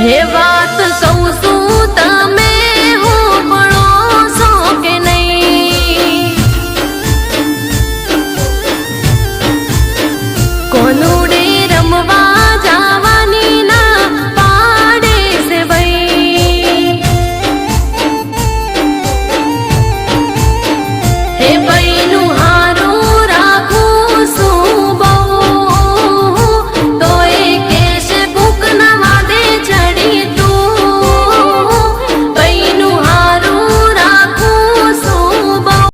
હે વાત સૌ શું તમે